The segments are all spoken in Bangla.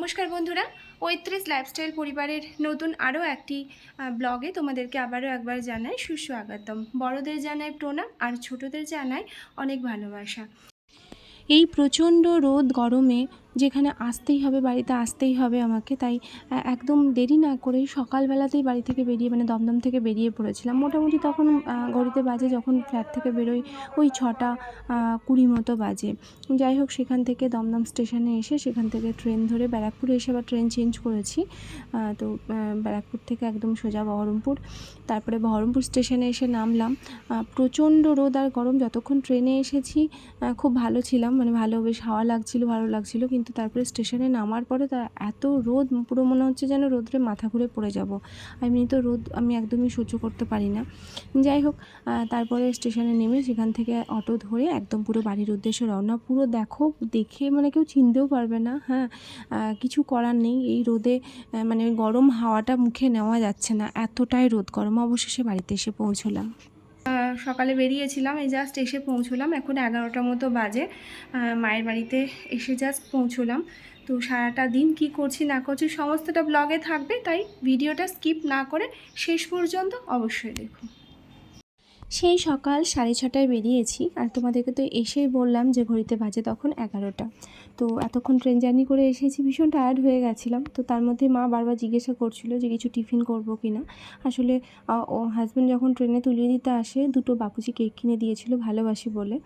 নমস্কার বন্ধুরা, ঐত্রিশ লাইফস্টাইল পরিবারের নতুন আরও একটি ব্লগে তোমাদেরকে আবারও একবার জানাই সুস্বাগতম। বড়দের জানাই প্রণাম আর ছোটদের জানাই অনেক ভালোবাসা। এই প্রচণ্ড রোদ গরমে যেখানে আসতেই হবে, বাড়িতে আসতেই হবে আমাকে। তাই একদম দেরি না করে সকালবেলাতেই বাড়ি থেকে বেরিয়ে মানে দমদম থেকে বেরিয়ে পড়েছিলাম। মোটামুটি তখন ঘড়িতে বাজে যখন ফ্ল্যাট থেকে বেরোই, ওই ছটা কুড়ি মতো বাজে। যাই হোক, সেখান থেকে দমদম স্টেশনে এসে সেখান থেকে ট্রেন ধরে ব্যারাকপুরে এসে আবার ট্রেন চেঞ্জ করেছি। তো ব্যারাকপুর থেকে একদম সোজা বহরমপুর। তারপরে বহরমপুর স্টেশনে এসে নামলাম। প্রচণ্ড রোদ আর গরম। যতক্ষণ ট্রেনে এসেছি খুব ভালো ছিলাম। মানে ভালো বেশ হাওয়া লাগছিল, ভালো লাগছিল। কিন্তু তারপরে স্টেশনে নামার পরে তা এত রোদ, পুরো মনে হচ্ছে যেন রোদ্রে মাথা ঘুরে পড়ে যাব। আমি তো রোদ আমি একদমই সহ্য করতে পারি না। যাই হোক তারপরে স্টেশনে নেমে সেখান থেকে অটো ধরে একদম পুরো বাড়ির উদ্দেশ্যে রওনা। পুরো দেখো, দেখে মানে কেউ চিনতেও পারবে না হ্যাঁ। কিছু করার নেই, এই রোদে মানে গরম হাওয়াটা মুখে নেওয়া যাচ্ছে না। এতটাই রোদ, গরম অবশেষে বাড়িতে এসে পৌঁছলাম। সকালে বেরিয়েছিলাম, এই জাস্ট এসে পৌঁছলাম। এখন এগারোটার মতো বাজে। মায়ের বাড়িতে এসে জাস্ট পৌঁছলাম। তো সারাটা দিন কি করছি না করছি সমস্তটা ব্লগে থাকবে, তাই ভিডিওটা স্কিপ না করে শেষ পর্যন্ত অবশ্যই দেখুন। সেই সকাল সাড়ে ছটায় বেরিয়েছি আর তোমাদেরকে তো এসেই বললাম যে ঘড়িতে বাজে তখন এগারোটা। তো এতক্ষণ ট্রেন জার্নি করে এসেছি ভীষণ টায়ার্ড হয়ে গেছিলাম। তো তার মধ্যে মা বারবার জিজ্ঞাসা করছিল যে কিছু টিফিন করব কি না আসলে ও হাজব্যান্ড যখন ট্রেনে তুলিয়ে দিতে আসে, দুটো বাপুজি কেক কিনে দিয়েছিল ভালোবাসি বলে।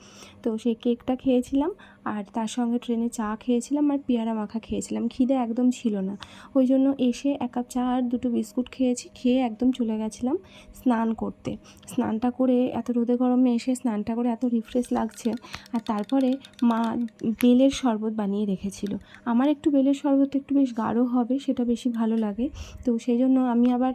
তো সেই কেকটা খেয়েছিলাম আর তার সঙ্গে ট্রেনে চা খেয়েছিলাম আর পেয়ারা মাখা খেয়েছিলাম। খিদে একদম ছিল না। ওই জন্য এসে এক কাপ চা আর দুটো বিস্কুট খেয়েছি, খেয়ে একদম চলে গেছিলাম স্নান করতে। স্নানটা করে এত রোদে গরমে এসে স্নানটা করে এত রিফ্রেশ লাগছে। আর তারপরে মা বেলের শরবত বানিয়ে রেখেছিল। আমার একটু বেলের শরবত একটু বেশ গাঢ় হবে, সেটা বেশি ভালো লাগে। তো সেই জন্য আমি আবার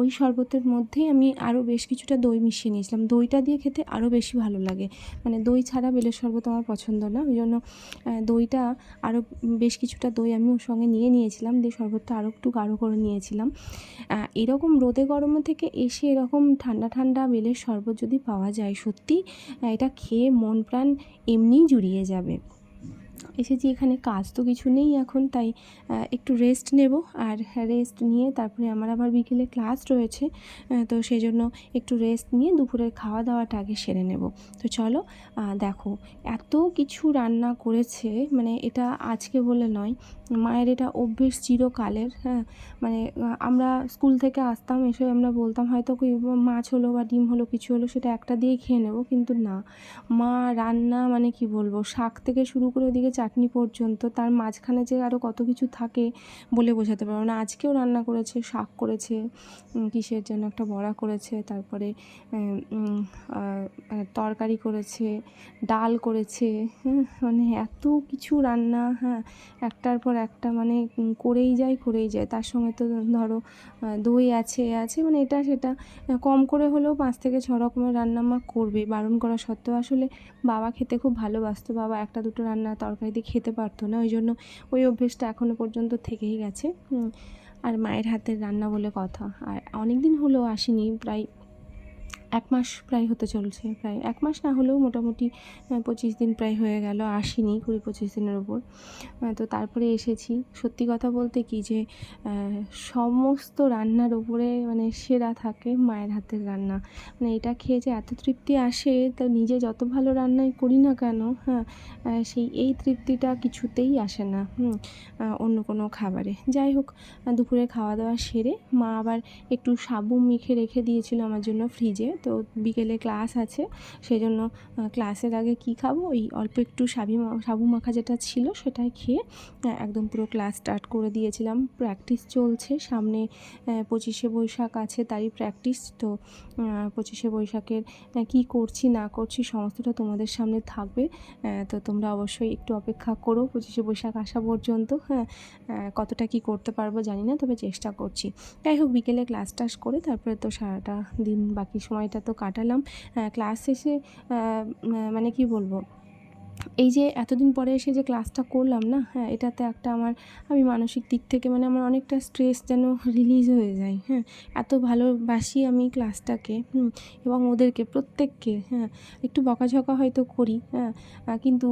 ওই শরবতের মধ্যেই আমি আরও বেশ কিছুটা দই মিশিয়ে নিয়েছিলাম। দইটা দিয়ে খেতে আরও বেশি ভালো লাগে। মানে দই ছাড়া বেলের শরবত আমার পছন্দ না। ওই জন্য দইটা আরও বেশ কিছুটা দই আমি ওর সঙ্গে নিয়ে নিয়েছিলাম। দিয়ে শরবতটা আরও একটু গাঢ় করে নিয়েছিলাম। এরকম রোদে গরমে থেকে এসে এরকম ঠান্ডা ঠান্ডা বেলের শরবত যদি পাওয়া যায় সত্যি এটা খেয়ে মন প্রাণ এমনিই জুড়িয়ে যাবে। এসেছি এখানে, কাজ তো কিছু নেই এখন, তাই একটু রেস্ট নেব। আর রেস্ট নিয়ে তারপরে আমার আবার বিকেলে ক্লাস রয়েছে তো সেই জন্য একটু রেস্ট নিয়ে দুপুরের খাওয়া দাওয়াটা আগে সেরে নেব। তো চলো দেখো, এত কিছু রান্না করেছে মানে এটা আজকে বলে নয়, মায়ের এটা অভ্যেস চিরকালের হ্যাঁ মানে আমরা স্কুল থেকে আসতাম, এসে আমরা বলতাম, হয়তো মাছ হলো বা ডিম হলো, কিছু হলো, সেটা একটা দিয়ে খেয়ে নেব। কিন্তু না, মা রান্না মানে কি বলব, শাক থেকে শুরু করে ওদিকে চাটনি পর্যন্ত তার মাঝখানে যে আরও কত কিছু থাকে বলে বোঝাতে পারব না। আজকেও রান্না করেছে, শাক করেছে কিসের জন্য একটা বড়া করেছে, তারপরে তরকারি করেছে, ডাল করেছে হ্যাঁ মানে এত কিছু রান্না হ্যাঁ একটার পর একটা মানে করেই যায় করেই যায়। তার সঙ্গে তো ধরো দই আছে আছে মানে এটা সেটা কম করে হলেও পাঁচ থেকে ছ রকমের রান্না মা করবে। বারণ করা সত্ত্বেও আসলে বাবা খেতে খুব ভালোবাসতো। বাবা একটা দুটো রান্না তরকারি দিয়ে খেতে পারতো না ওই জন্য ওই অভ্যেসটা এখনও পর্যন্ত থেকেই গেছে। আর মায়ের হাতের রান্না বলে কথা। আর অনেক দিন হলেও আসিনি, প্রায় এক মাস প্রায় হতে চলছে, প্রায় এক মাস না হলেও মোটামুটি পঁচিশ দিন প্রায় হয়ে গেল, আসিনি কুড়ি পঁচিশ দিনের ওপর। তো তারপরে এসেছি। সত্যি কথা বলতে কি যে সমস্ত রান্নার ওপরে মানে সেরা থাকে মায়ের হাতের রান্না। মানে এটা খেয়ে যে এত তৃপ্তি আসে, তো নিজে যত ভালো রান্নাই করি না কেন হ্যাঁ সেই এই তৃপ্তিটা কিছুতেই আসে না, হুম অন্য কোনো খাবারে। যাই হোক, দুপুরে খাওয়া দাওয়া সেরে মা আবার একটু সাবু মেখে রেখে দিয়েছিল আমার জন্য ফ্রিজে তো বিকেলে ক্লাস আছে সেই জন্য ক্লাসের আগে কি খাব? ওই অল্প একটু সাবি সাবু মাখা যেটা ছিল সেটাই খেয়ে একদম পুরো ক্লাস স্টার্ট করে দিয়েছিলাম। প্র্যাকটিস চলছে, সামনে পঁচিশে বৈশাখ আছে তারই প্র্যাকটিস, তো পঁচিশে বৈশাখের কী করছি, না করছি সমস্তটা তোমাদের সামনে থাকবে। তো তোমরা অবশ্যই একটু অপেক্ষা করো, পঁচিশে বৈশাখ আসা পর্যন্ত হ্যাঁ কতটা কি করতে পারব জানি না, তবে চেষ্টা করছি। যাই হোক, বিকেলে ক্লাস টাস করে তারপরে তো সারাটা দিন বাকি সময়টা তো কাটালাম। ক্লাস শেষে মানে কি বলব? এই যে এতদিন পরে এসে যে ক্লাসটা করলাম না হ্যাঁ এটাতে একটা আমার, আমি মানসিক দিক থেকে মানে আমার অনেকটা স্ট্রেস যেন রিলিজ হয়ে যায় হ্যাঁ। এত ভালোবাসি আমি ক্লাসটাকে হুম, এবং ওদেরকে, প্রত্যেককে হ্যাঁ। একটু বকাঝকা হয়তো করি হ্যাঁ কিন্তু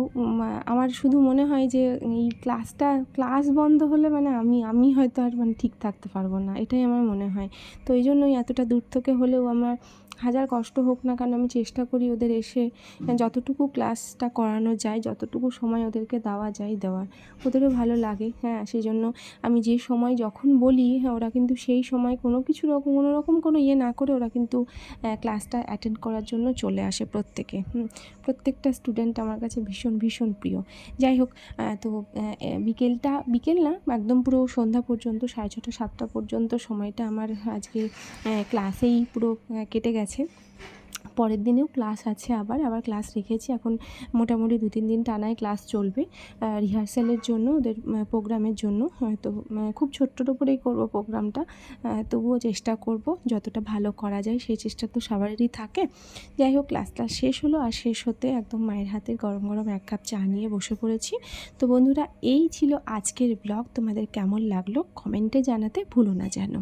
আমার শুধু মনে হয় যে এই ক্লাসটা ক্লাস বন্ধ হলে মানে আমি আমি হয়তো আর মানে ঠিক থাকতে পারব না, এটাই আমার মনে হয়। তো এই জন্যই এতটা দূর থেকে হলেও আমার হাজার কষ্ট হোক না কেন আমি চেষ্টা করি ওদের এসে যতটুকু ক্লাসটা করানো যায়, যতটুকু সময় ওদেরকে দেওয়া যায় দেওয়ার। ওদেরও ভালো লাগে হ্যাঁ সেই জন্য আমি যে সময় যখন বলি হ্যাঁ ওরা কিন্তু সেই সময় কোনো কিছু রকম, কোনো রকম কোনো ইয়ে না করে ওরা কিন্তু ক্লাসটা অ্যাটেন্ড করার জন্য চলে আসে প্রত্যেকে। প্রত্যেকটা স্টুডেন্ট আমার কাছে ভীষণ ভীষণ প্রিয়। যাই হোক তো বিকেলটা, বিকেল না, একদম পুরো সন্ধ্যা পর্যন্ত, সাড়ে ছটা, সাতটা পর্যন্ত সময়টা আমার আজকে ক্লাসেই পুরো কেটে গেছে। পরের দিনেও ক্লাস আছে আবার আবার ক্লাস রেখেছি। এখন মোটামুটি দু, তিন দিন টানায় ক্লাস চলবে। রিহার্সালের জন্য, ওদের প্রোগ্রামের জন্য। হয়তো খুব ছোট্টর উপরেই করব প্রোগ্রামটা। তবুও চেষ্টা করব, যতটা ভালো করা যায় সেই চেষ্টা তো সবারই থাকে। যাই হোক ক্লাস ক্লাস শেষ হলো। আর শেষ হতে একদম মায়ের হাতে গরম গরম এক কাপ চা নিয়ে বসে পড়েছি। তো বন্ধুরা, এই ছিল আজকের ব্লগ। তোমাদের কেমন লাগল? কমেন্টে জানাতে ভুলো না যেন।